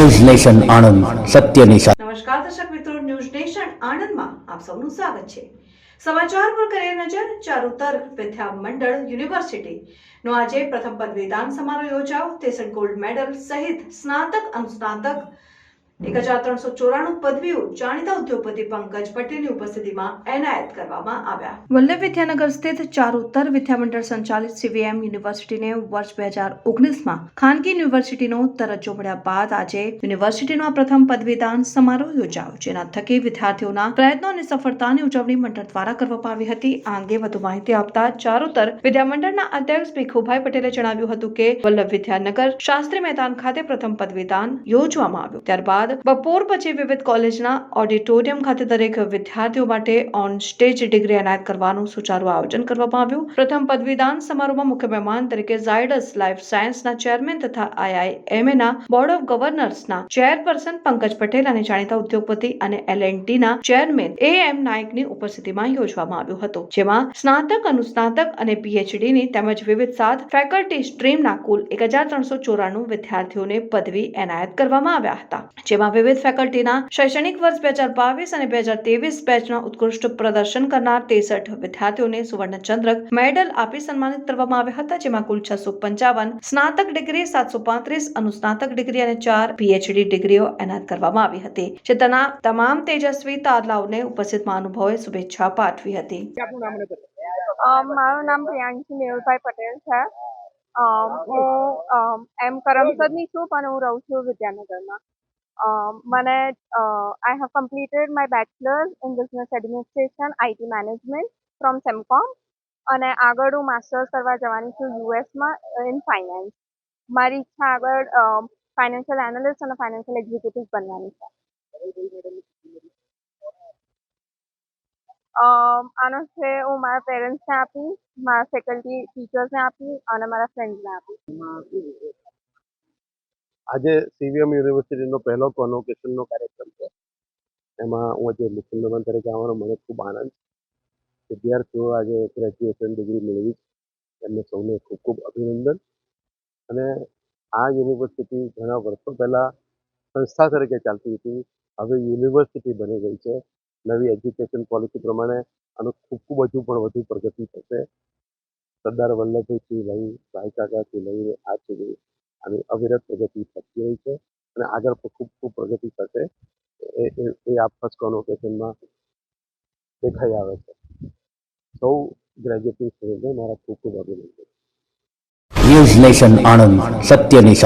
News nation Anand સત્યની સાથે નમસ્કાર દર્શક મિત્રો, ન્યૂઝ નેશન આણંદમાં આપ સૌનું સ્વાગત છે. સમાચાર પર કરીએ નજર, ચારુતર વિદ્યા મંડળ યુનિવર્સિટી. નો આજે પ્રથમ પદવીદાન સમારોહ યોજાયો. તેસન ગોલ્ડ મેડલ સહિત સ્નાતક, અનુસ્નાતક એક હજાર ત્રણસો ચોરાણું પદવીઓ જાણીતા ઉદ્યોગપતિ પંકજ પટેલની ઉપસ્થિતિમાં એનાયત કરવામાં આવ્યા. વલ્લભ વિદ્યાનગર સ્થિત ચારુતર વિદ્યામંડળ સંચાલિત સીવીએમ યુનિવર્સિટીને વર્ષ બે હજાર ઓગણીસમાં ખાનગી યુનિવર્સિટીનો દરજ્જો મળ્યા બાદ આજે યુનિવર્સિટીનો પ્રથમ પદવીદાન સમારોહ યોજાયો, જેના થકી વિદ્યાર્થીઓના પ્રયત્નો અને સફળતાની ઉજવણી મંડળ દ્વારા કરવામાં આવી હતી. આ અંગે વધુ માહિતી આપતા ચારોતર વિદ્યામંડળના અધ્યક્ષ ભીખુભાઈ પટેલે જણાવ્યું હતું કે વલ્લભ વિદ્યાનગર શાસ્ત્રી મેદાન ખાતે પ્રથમ પદવીદાન યોજવામાં આવ્યું. ત્યારબાદ બપોર પછી વિવિધ કોલેજના ઓડિટોરિયમ ખાતે દરેક વિદ્યાર્થીઓ માટે ઓન સ્ટેજ ડિગ્રી એનાયત કરવાનું સુચારું આયોજન કરવામાં આવ્યું. પ્રથમ પદવીદાન સમારોહમાં મુખ્ય મહેમાન તરીકે ઝાયડસ લાઈફ સાયન્સના ચેરમેન તથા આઈઆઈએમએના બોર્ડ ઓફ ગવર્નર્સના ચેરપર્સન પંકજ પટેલ અને જાણીતા ઉદ્યોગપતિ અને એલએનટી ના ચેરમેન એ એમ નાયકની ઉપસ્થિતિમાં યોજવામાં આવ્યું હતું, જેમાં સ્નાતક, અનુસ્નાતક અને પીએચડી ની તેમજ વિવિધ સાત ફેકલ્ટી સ્ટ્રીમના કુલ એક હજાર ત્રણસો ચોરાણું વિદ્યાર્થીઓને પદવી એનાયત કરવામાં આવ્યા હતા, જેમાં વિવિધ ફેકલ્ટીના શૈક્ષણિક વર્ષ બે હજાર બાવીસ અને બે હજાર ત્રેવીસ બેચના ઉત્કૃષ્ટ પ્રદર્શન કરનાર તેસઠ વિદ્યાર્થીઓને સુવર્ણચંદ્રક મેડલ આપી સન્માનિત કરવામાં આવ્યા હતા જેમાં કુલ છસો પંચાવન સ્નાતક ડિગ્રી સાતસો પાંત્રીસ અનુસ્નાતક ડિગ્રી અને ચાર પીએચડી ડિગ્રીઓ એનાયત કરવામાં આવી હતી જે તેના તમામ તેજસ્વી તારલાઓને ઉપસ્થિત મહાનુભાવોએ શુભેચ્છા પાઠવી હતી. મારું નામ પ્રિયાંશી મેહુલભાઈ પટેલ છે. હું એમ કરમસદની છું પણ હું રહું છું વિદ્યાનગરમાં. અમ મને I have completed my bachelors in business administration IT management from Semcom અને આગળ હું માસ્ટર્સ કરવા જવાની છું યુએસમાં ઇન ફાઇનાન્સ મારી ઈચ્છા આગળ ફાઇનાન્શિયલ એનાલિસ્ટ અને ફાઇનાન્શિયલ એક્ઝિક્યુટિવ બનવાની છે. આનો છે હું મારા પેરેન્ટ્સને આપી, મારા ફેકલ્ટી ટીચર્સને આપી અને મારા ફ્રેન્ડ્સને આપી? આજે સીવીએમ યુનિવર્સિટીનો પહેલો કોન્વોકેશનનો કાર્યક્રમ છે. એમાં હું આજે મુખ્ય મહેમાન તરીકે આવવાનો, મને ખૂબ આનંદ વિદ્યાર્થીઓ આજે ગ્રેજ્યુએશન ડિગ્રી મેળવી એમને સૌને ખૂબ ખૂબ અભિનંદન. અને આ યુનિવર્સિટી ઘણા વર્ષો પહેલાં સંસ્થા તરીકે ચાલતી હતી. હવે યુનિવર્સિટી બની ગઈ છે. નવી એજ્યુકેશન પોલિસી પ્રમાણે આનું ખૂબ ખૂબ હજુ પણ વધુ પ્રગતિ થશે. સરદાર વલ્લભભાઈથી લઈ ભાઈ કાકાથી લઈને આજ સુધી આની અવિરત પ્રગતિ થતી રહી છે અને આગળ પણ ખૂબ ખૂબ પ્રગતિ થશે. એ, એ- આ ફર્સ્ટ કોન્વોકેશનમાં દેખાઈ આવે છે. સૌ ગ્રેજ્યુએટ સ્ટુડન્ટને મારા ખૂબ ખૂબ અભિનંદન. ન્યૂઝ નેશન આણંદ સત્યની